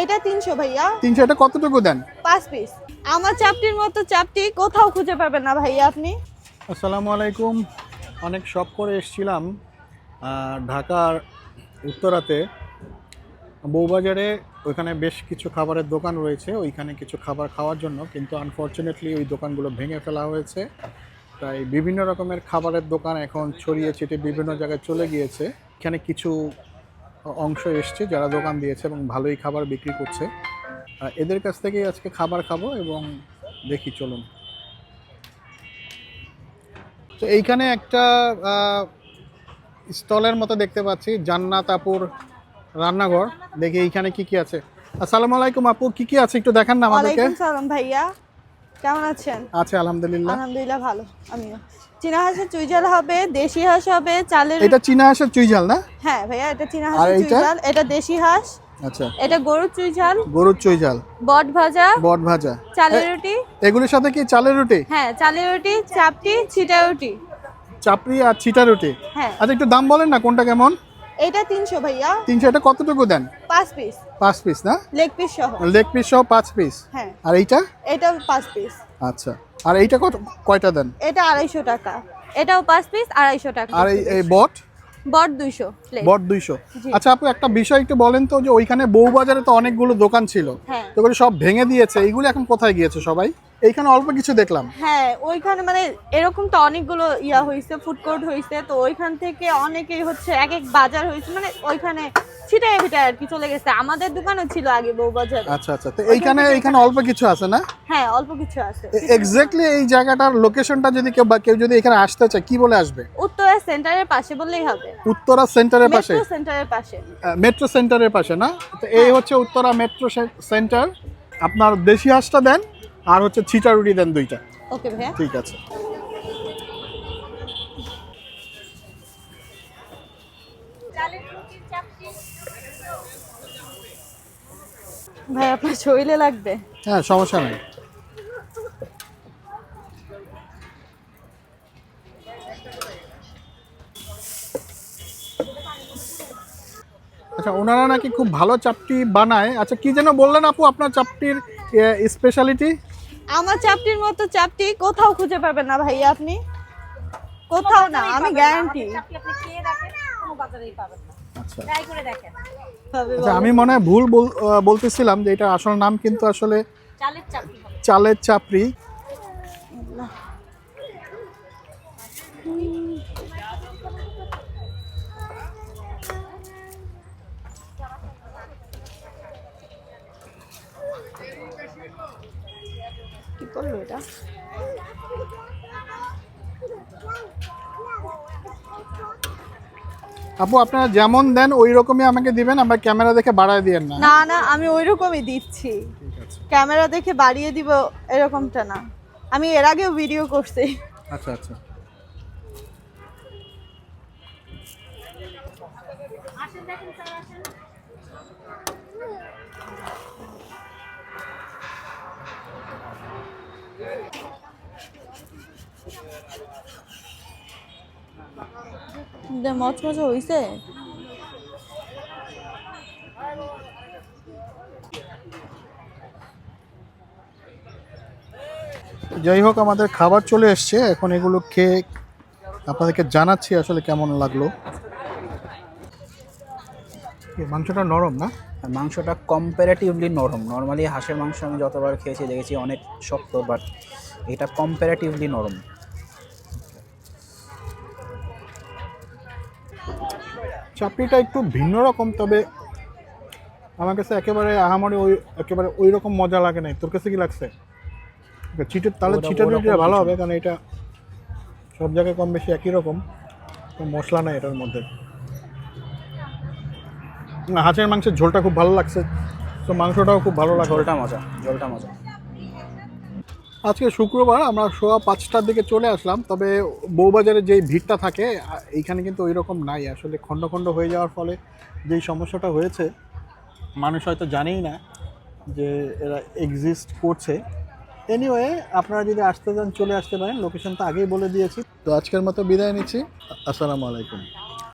এটা তিনশো ভাইয়া। তিনশো এটা কতটুকু দেন? পাঁচ পিস। আমার চাপটির মতো চাপটি কোথাও খুঁজে পাবেন না ভাইয়া আপনি। আসসালামু আলাইকুম। অনেক শপ করে এসেছিলাম ঢাকার উত্তরাতে। বউবাজারে ওইখানে বেশ কিছু খাবারের দোকান রয়েছে ওইখানে কিছু খাবার খাওয়ার জন্য কিন্তু আনফর্চুনেটলি ওই দোকানগুলো ভেঙে ফেলা হয়েছে। তাই বিভিন্ন রকমের খাবারের দোকান এখন ছড়িয়ে ছিটে বিভিন্ন জায়গায় চলে গিয়েছে। এখানে কিছু অংশ এসছে যারা দোকান দিয়েছে এবং ভালোই খাবার বিক্রি করছে। এদের কাছ থেকেই আজকে খাবার খাব এবং দেখি, চলুন। তো এইখানে একটা স্টলের মতো দেখতে পাচ্ছি, জান্নাত আপুর রান্নাঘর। দেখি এইখানে কি কি আছে। আসসালামু আলাইকুম আপু, কি কি আছে একটু দেখান না আমাদেরকে। ভাইয়া। কেমন আছেন? আছে আলহামদুলিল্লাহ। আলহামদুলিল্লাহ ভালো আমিও। চীনা হাঁসের চুইঝাল হবে দেশি হাঁস হবে চালের এটা চীনা হাঁসের চুই ঝাল না? হ্যাঁ ভাইয়া এটা চীনা হাঁসের? চুইঝাল এটা দেশি হাঁস আচ্ছা। এটা গরুর চুইঝাল গরুর চুই ঝাল। বট ভাজা বট ভাজা। চালের রুটি। এগুলির সাথে কি চালের রুটি? হ্যাঁ চালের রুটি চাপটি ছিটা রুটি। চাপড়ি আর ছিটা রুটি। হ্যাঁ। আচ্ছা একটু দাম বলেন না কোনটা কেমন? এটা তিনশো ভাইয়া। তিনশো এটা কতটুকু দেন? পাঁচ পিস পাঁচ পিস না? লেগ পিস সহ। লেগ পিস সহ পাঁচ পিস হ্যাঁ। আর এইটা? এটাও পাঁচ পিস আচ্ছা। আর এইটা কত কয়টা দেন? এটা আড়াইশো টাকা। এটাও পাঁচ পিস আড়াইশো টাকা। আর এই এই বট? বট দুইশো বট দুইশো। জি। আচ্ছা আপু একটা বিষয় একটু বলেন তো যে ওইখানে বউবাজারে তো অনেকগুলো দোকান ছিল। হ্যাঁ। তো ওগুলো সব ভেঙে দিয়েছে। এইগুলো এখন কোথায় গিয়েছে সবাই? এইখানে অল্প কিছু দেখলাম। হ্যাঁ ওইখানে মানে এরকম তো অনেকগুলো ইয়া হয়েছে ফুড কোর্ট হয়েছে তো ওইখান থেকে অনেকেই হচ্ছে এক এক বাজার হয়েছে মানে ওইখানে ছিটায় ফিটায় আর কি চলে গেছে। আমাদের দোকানও ছিল আগে বউবাজার আচ্ছা আচ্ছা তো এইখানে এইখানে অল্প কিছু আছে না? হ্যাঁ অল্প কিছু আছে। এক্স্যাক্টলি এই জায়গাটার লোকেশনটা যদি কেউ বা কেউ যদি এখানে আসতে চায় কি বলে আসবে? উত্তরা সেন্টারের পাশে বললেই হবে। উত্তরা সেন্টারের পাশে? মেট্রো সেন্টারের পাশে মেট্রো সেন্টারের পাশে না? তো এই হচ্ছে উত্তরা মেট্রো সেন্টার আপনার দেশি হাঁসটা দেন। আর হচ্ছে ছিটা রুটি দেন দুইটা। ওকে ভাইয়া। ঠিক আছে। ভাই আপনার শরীরে লাগবে? হ্যাঁ সমস্যা নেই। আচ্ছা ওনারা নাকি খুব ভালো চাপটি বানায়। আচ্ছা কি যেন বললেন আপু আপনার চাপটির স্পেশালিটি আমার চাপটির মতো চাপটি কোথাও খুঁজে পাবেন না ভাইয়া আপনি? কোথাও না আমি গ্যারান্টি আচ্ছা। আচ্ছা আমি মনে হয় ভুল বল- বলতেছিলাম যে এটা আসল নাম কিন্তু আসলে চালের চাপড়ি। কি করল এটা? আপু আপনারা যেমন দেন ওই রকমই আমাকে দিবেন আবার ক্যামেরা দেখে বাড়ায় দিয়েন না। না না আমি ওই রকমই দিচ্ছি। ক্যামেরা দেখে বাড়িয়ে দিব এরকমটা না। আমি এর আগেও ভিডিও করছি। আচ্ছা আচ্ছা। মচমচে হইছে? যাই হোক আমাদের খাবার চলে এসছে। এখন এগুলো খেয়ে আপনাদেরকে জানাচ্ছি আসলে কেমন লাগল। মাংসটা নরম না? আর মাংসটা কম্পারেটিভলি নরম। নর্মালি হাঁসের মাংস আমি যতবার খেয়েছি দেখেছি অনেক শক্ত বাট এটা কম্পারেটিভলি নরম। চাপড়িটা একটু ভিন্ন রকম তবে আমার কাছে একেবারে আহামরি ওই একেবারে ওই রকম মজা লাগে নাই। তোর কাছে কি লাগছে? চিটের তাহলে চিটের রুটিটা ভালো হবে কারণ এটা সব জায়গায় কম বেশি একই রকম মশলা নাই এটার মধ্যে। হাঁসের মাংসের ঝোলটা খুব ভালো লাগছে তো মাংসটাও খুব ভালো লাগে। ঝোলটা মজা ঝোলটা মজা। আজকে শুক্রবার আমরা সোয়া পাঁচটার দিকে চলে আসলাম, তবে বউবাজারে যেই ভিড়টা থাকে, এইখানে কিন্তু ওই রকম নাই। আসলে খণ্ড খণ্ড হয়ে যাওয়ার ফলে যেই সমস্যাটা হয়েছে, মানুষ হয়তো জানেই না যে এরা এক্সিস্ট করছে। এনিওয়ে আপনারা যদি আসতে চান, চলে আসতে পারেন। লোকেশন তো আগেই বলে দিয়েছি। তো আজকের মতো বিদায় নিচ্ছি। আসসালামু আলাইকুম।